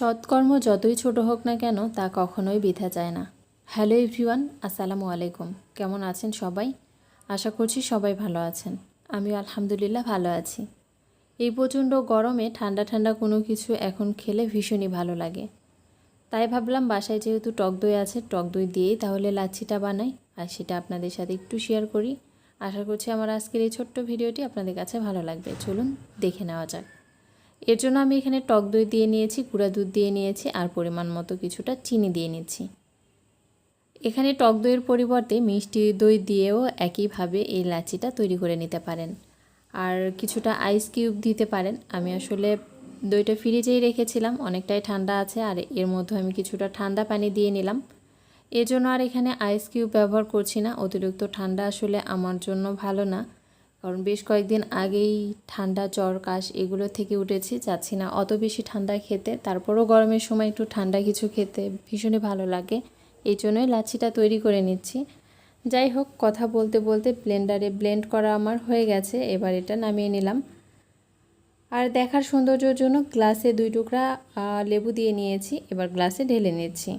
সৎকর্ম যতই ছোট হোক না কেন তা কখনোই বৃথা যায় না। হ্যালো এভরিওয়ান, আসসালামু আলাইকুম। কেমন আছেন সবাই? আশা করছি সবাই ভালো আছেন। আমিও আলহামদুলিল্লাহ ভালো আছি। এই প্রচণ্ড গরমে ঠান্ডা ঠান্ডা কোনো কিছু এখন খেলে ভীষণই ভালো লাগে। তাই ভাবলাম বাসায় যেহেতু টক দই আছে, টক দই দিয়েই তাহলে লাচ্ছিটা বানাই আর সেটা আপনাদের সাথে একটু শেয়ার করি। আশা করছি আমার আজকের এই ছোট্ট ভিডিওটি আপনাদের কাছে ভালো লাগবে। চলুন দেখে নেওয়া যাক। এর জন্য আমি এখানে টক দই দিয়ে নিয়েছি, গুঁড়া দুধ দিয়ে নিয়েছি আর পরিমাণ মতো কিছুটা চিনি দিয়ে নিচ্ছি। এখানে টক দইয়ের পরিবর্তে মিষ্টি দই দিয়েও একইভাবে এই লাচিটা তৈরি করে নিতে পারেন। আর কিছুটা আইস কিউব দিতে পারেন। আমি আসলে দইটা ফ্রিজেই রেখেছিলাম, অনেকটাই ঠান্ডা আছে আর এর মধ্যে আমি কিছুটা ঠান্ডা পানি দিয়ে নিলাম। এর জন্য আর এখানে আইস কিউব ব্যবহার করছি না, অতিরিক্ত ঠান্ডা আসলে আমার জন্য ভালো না। কারণ বেশ কয়েকদিন আগেই ঠান্ডা, জ্বর, কাশ এগুলো থেকে উঠেছি চাচ্ছি না। অত বেশি ঠান্ডা খেতে, তারপরও গরমের সময় একটু ঠান্ডা কিছু খেতে ভীষণই ভালো লাগে। এই জন্যই লাচ্ছিটা তৈরি করে নিচ্ছি। যাই হোক, কথা বলতে বলতে ব্লেন্ডারে ব্লেন্ড করা আমার হয়ে গেছে, এবার এটা নামিয়ে নিলাম। আর দেখার সৌন্দর্যের জন্য গ্লাসে দুই টুকরা লেবু দিয়ে নিয়েছি, এবার গ্লাসে ঢেলে নিচ্ছি।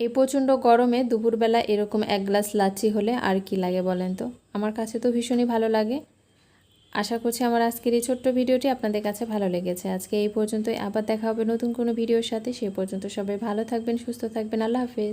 এই প্রচণ্ড গরমে দুপুরবেলা এরকম এক গ্লাস লাচ্ছি হলে আর কি লাগে বলেন তো? আমার কাছে তো ভীষণই ভালো লাগে। আশা করছি আমার আজকের এই ছোট্ট ভিডিওটি আপনাদের কাছে ভালো লেগেছে। আজকে এই পর্যন্তই। আবার দেখা হবে নতুন কোনো ভিডিওর সাথে। সে পর্যন্ত সবাই ভালো থাকবেন, সুস্থ থাকবেন। আল্লাহ হাফেজ।